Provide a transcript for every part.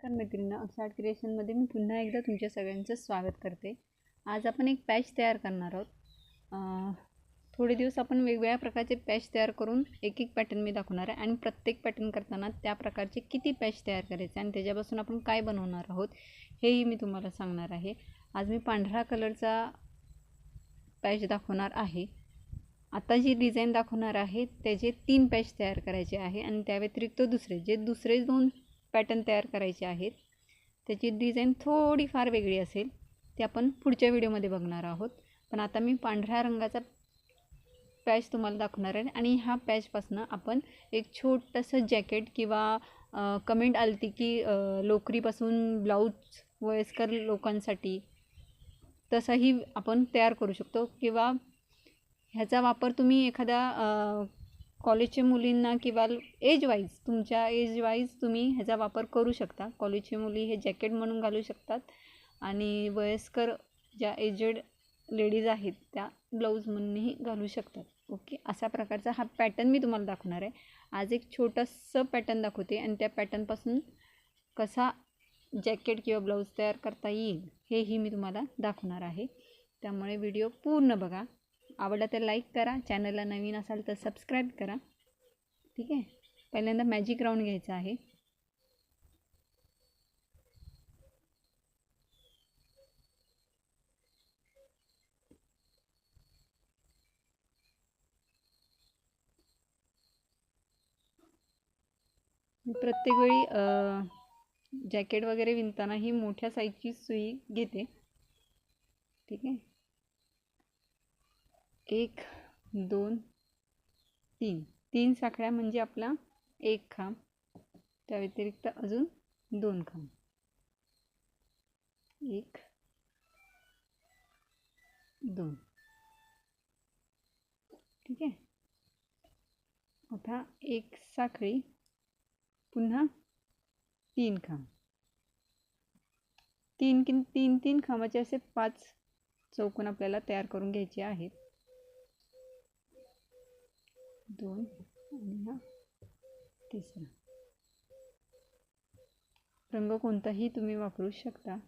नमस्कार मैत्रिणी अक्षाट क्रिएशनमध्ये मी पुन्हा एकदा तुमच्या सगळ्यांचं स्वागत करते. आज आपण एक पॅच तयार करणार आहोत. थोडे दिवस आपण वेगवेगळ्या प्रकारचे पॅच तयार करून एक एक पॅटर्न मी दाखवणार आहे आणि प्रत्येक पॅटर्न करताना त्या प्रकारचे किती पॅच तयार करायचे आणि त्याच्यापासून आपण काय बनवणार आहोत हेही मी तुम्हाला सांगणार आहे. आज मी पांढरा कलरचा पॅच दाखवणार आहे. आता जी डिझाईन दाखवणार आहे त्याचे तीन पॅच तयार करायचे आहे आणि त्या व्यतिरिक्त दुसरे जे दुसरे दोन पॅटर्न तयार करायचे आहेत. त्याची डिझाईन थोडीफार वेगळी असेल. ते आपण पुढच्या व्हिडिओमध्ये बघणार आहोत. पण आता मी पांढऱ्या रंगाचा पॅच तुम्हाला दाखवणार आहे आणि ह्या पॅचपासनं आपण एक छोटंसं जॅकेट किंवा कमेंट आली ती की लोकरीपासून ब्लाऊज वयस्कर लोकांसाठी तसंही आपण तयार करू शकतो. किंवा ह्याचा वापर तुम्ही एखाद्या कॉलेजच्या मुलींना किंवा एज वाईज तुमच्या एज वाईज तुम्ही ह्याचा वापर करू शकता. कॉलेजची मुली हे जॅकेट म्हणून घालू शकतात. आणि वयस्कर ज्या एजेड लेडीज आहेत त्या ब्लाऊज म्हणूनही घालू शकतात. ओके अशा प्रकारचा हा पॅटर्न मी तुम्हाला दाखवणार आहे. आज एक छोटंसं पॅटर्न दाखवते आणि त्या पॅटर्नपासून कसा जॅकेट किंवा ब्लाऊज तयार करता येईल हेही मी तुम्हाला दाखवणार आहे. त्यामुळे व्हिडिओ पूर्ण बघा. आवडला तर लाईक करा. चॅनलला नवीन असाल तर सबस्क्राईब करा. ठीक आहे? पहिल्यांदा मॅजिक राऊंड घ्यायचा आहे. प्रत्येक वेळी जॅकेट वगैरे विणताना ही मोठ्या साईजची सुई घेते. ठीक आहे? एक दोन तीन. तीन साखळ्या म्हणजे आपला एक खांब. त्या व्यतिरिक्त अजून दोन खांब. एक दोन. ठीक आहे? आता एक साखळी पुन्हा तीन खांब. तीन किन तीन तीन खांबाचे असे पाच चौकोन आपल्याला तयार करून घ्यायचे आहेत. दोन आणि हा तिसरा. रंग कोणताही तुम्ही वापरू शकता.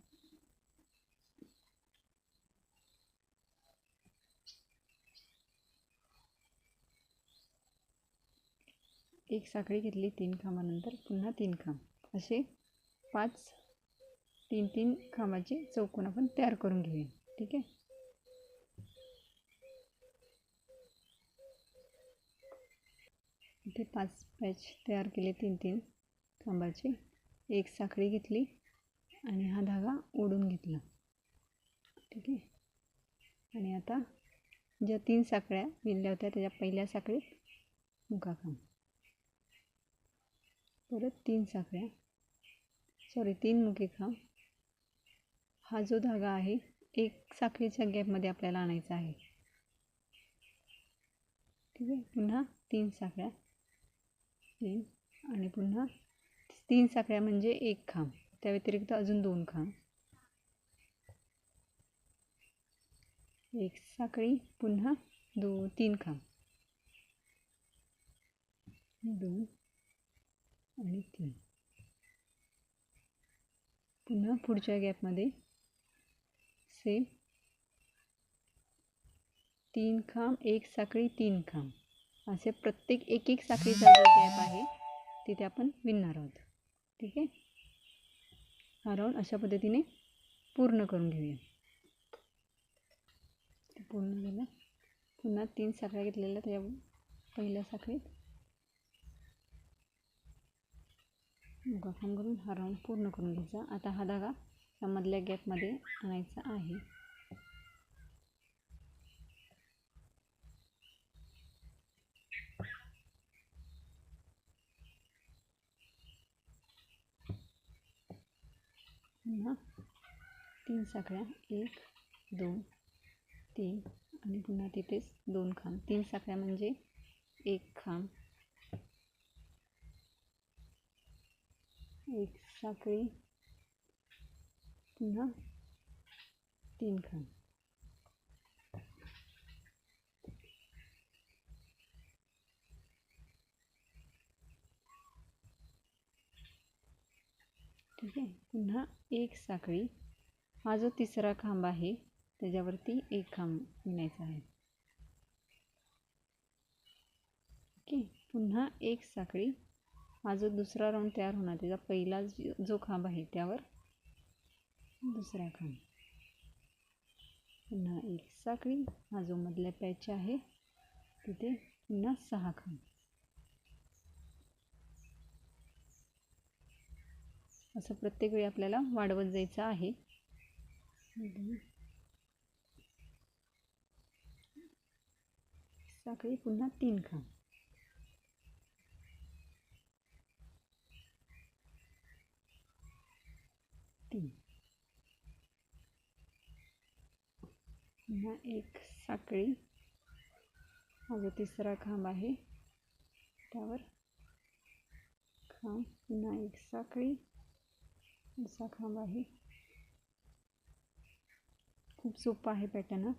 एक साखळी घेतली तीन खांबानंतर पुन्हा तीन खांब. असे पाच तीन तीन खांबाचे चौकोन आपण तयार करून घेऊया. ठीक आहे? इथे पाच पॅच तयार केले तीन तीन खांबाचे एक साखळी घेतली आणि हा धागा ओढून घेतला. ठीक आहे? आणि आता ज्या तीन साखळ्या विणल्या होत्या त्याच्या पहिल्या साखळीत मुका परत तीन साखळ्या. सॉरी तीन मुके खांब हा जो धागा आहे एक साखळीच्या गॅपमध्ये आपल्याला आणायचा आहे. ठीक आहे? पुन्हा तीन साखळ्या. तीन आणि पुन्हा तीन साखळ्या म्हणजे एक खांब. त्या व्यतिरिक्त अजून दोन खांब. एक साखळी पुन्हा दो तीन खांब. दोन आणि तीन. पुन्हा पुढच्या गॅपमध्ये सेम तीन खांब एक साखळी तीन खांब. असे प्रत्येक एक एक साखळीचा जो गॅप आहे तिथे आपण विणणार आहोत. ठीक आहे? हा राऊंड अशा पद्धतीने पूर्ण करून घेऊया. पूर्ण झालं. पुन्हा तीन साखळ्या घेतलेल्या त्या पहिल्या साखळीत. मुगा करून हा राऊंड पूर्ण करून घ्यायचा. आता हा धागा या मधल्या गॅपमध्ये आणायचा आहे पुन्हा तीन साखळ्या. एक दोन तीन आणि पुन्हा तिथेच दोन खांब. तीन साखळ्या म्हणजे एक खांब. एक साखळी. पुन्हा तीन खांब. ठीक आहे? पुन्हा एक साखळी. हा जो तिसरा खांब आहे त्याच्यावरती एक खांब विणायचा आहे. ओके पुन्हा एक साखळी. हा जो दुसरा राऊंड तयार होणार त्याचा पहिला जो खांब आहे त्यावर दुसरा खांब. पुन्हा एक साखळी हा जो मधल्या पॅच आहे तिथे पुन्हा सहा खांब. असं प्रत्येक वेळी आपल्याला वाढवत जायचं आहे. साखळी पुन्हा तीन खांब तीन. पुन्हा एक साखळी. हा जो तिसरा खांब आहे. त्यावर खांब पुन्हा एक साखळी. असा खांब आहे. खूप सोपं आहे पॅटर्न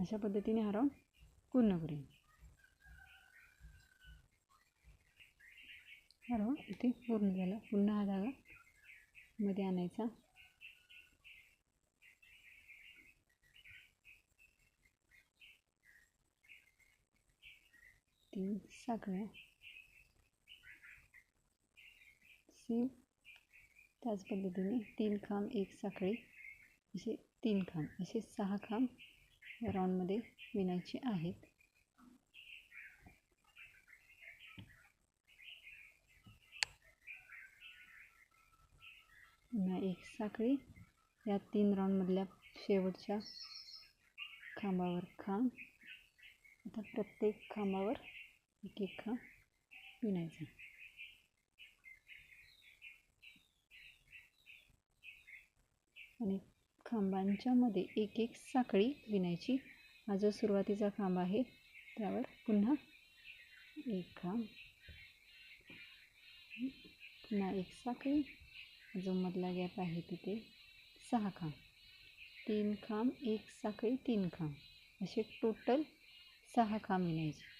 अशा पद्धतीने हा राऊंड पूर्ण करूया हा राऊंड इथे पूर्ण झाला. पुन्हा हा धागा मध्ये आणायचा. तीन साखळ्या. सेम त्याच पद्धतीने तीन खांब एक साखळी. असे तीन खांब असे सहा खांब या राऊंडमध्ये विणायचे आहेत. पुन्हा एक साखळी. या तीन राऊंडमधल्या शेवटच्या खांबावर खांब. आता प्रत्येक खांबावर एक एक खांब विणायचा. आणि खांबांच्या मध्ये एक एक साखळी विणायची. हा जो सुरुवातीचा खांब आहे. त्यावर पुन्हा एक खांब. पुन्हा एक साखळी. जो मधला गॅप आहे तिथे सहा खांब. तीन खांब एक साखळी तीन खांब. असे टोटल सहा खांब विणायचे.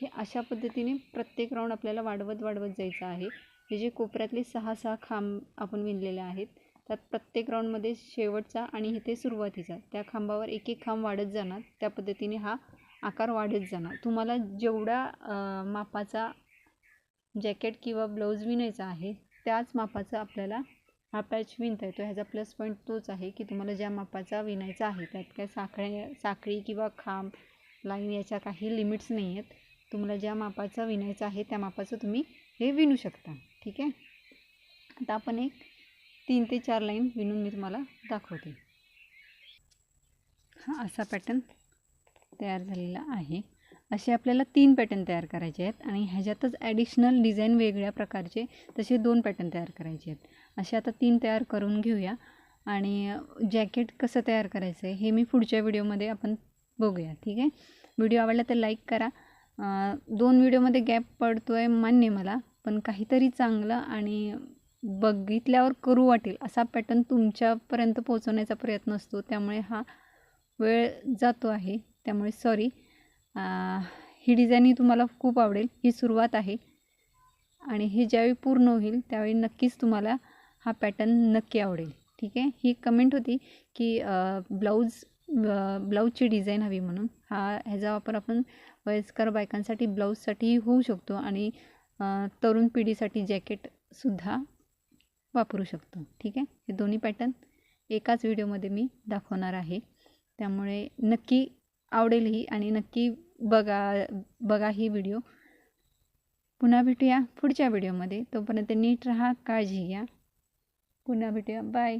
हे अशा पद्धतीने प्रत्येक राऊंड आपल्याला वाढवत वाढवत जायचं आहे. हे जे कोपऱ्यातले सहा सहा खांब आपण विणलेले आहेत त्यात प्रत्येक राऊंडमध्ये शेवटचा आणि इथे सुरुवातीचा. त्या खांबावर एक एक खांब वाढत जाणार. त्या पद्धतीने हा आकार वाढत जाणार. तुम्हाला जेवढा मापाचा जॅकेट किंवा ब्लाऊज विणायचा आहे त्याच मापाचा आपल्याला हा पॅच विणता येतो. ह्याचा प्लस पॉईंट तोच आहे की तुम्हाला ज्या मापाचा विणायचा आहे त्यात काय साखळ्या साखळी किंवा खांब लाईन याच्या काही लिमिट्स नाही आहेत. तुम्हाला ज्या मापाचा विणायचा आहे त्या मापाचं तुम्ही हे विणू शकता. ठीक आहे? आता आपण एक तीन ते चार लाईन विणून मी तुम्हाला दाखवते. हा असा पॅटर्न तयार झालेला आहे. असे आपल्याला तीन पॅटर्न तयार करायचे आहेत आणि ह्याच्यातच ॲडिशनल डिझाईन वेगळ्या प्रकारचे तसे दोन पॅटर्न तयार करायचे आहेत. असे आता तीन तयार करून घेऊया. आणि जॅकेट कसं तयार करायचं आहे हे मी पुढच्या व्हिडिओमध्ये आपण बघूया ठीक आहे? व्हिडिओ आवडला तर लाईक करा. दोन व्हिडिओमध्ये गॅप पडतो आहे मान्य मला पण काहीतरी चांगलं आणि बघितल्यावर करू वाटेल असा पॅटर्न तुमच्यापर्यंत पोहोचवण्याचा प्रयत्न असतो. त्यामुळे हा वेळ जातो आहे. त्यामुळे सॉरी ही डिझाईन ही तुम्हाला खूप आवडेल. ही सुरुवात आहे. आणि हे ज्यावेळी पूर्ण होईल त्यावेळी नक्कीच तुम्हाला हा पॅटर्न नक्की आवडेल. ठीक आहे? ही कमेंट होती की ब्लाऊज ब्लाऊजची डिझाईन हवी म्हणून. हा ह्याचा वापर आपण वयस्कर बायकांसाठी ब्लाऊजसाठीही होऊ शकतो आणि तरुण पिढीसाठी जॅकेटसुद्धा वापरू शकतो. ठीक आहे? हे दोन्ही पॅटर्न एकाच व्हिडिओमध्ये मी दाखवणार आहे. त्यामुळे नक्की आवडेल ही आणि नक्की बघा बघा ही व्हिडिओ पुन्हा भेटूया पुढच्या व्हिडिओमध्ये तोपर्यंत नीट राहा काळजी घ्या. पुन्हा भेटूया. बाय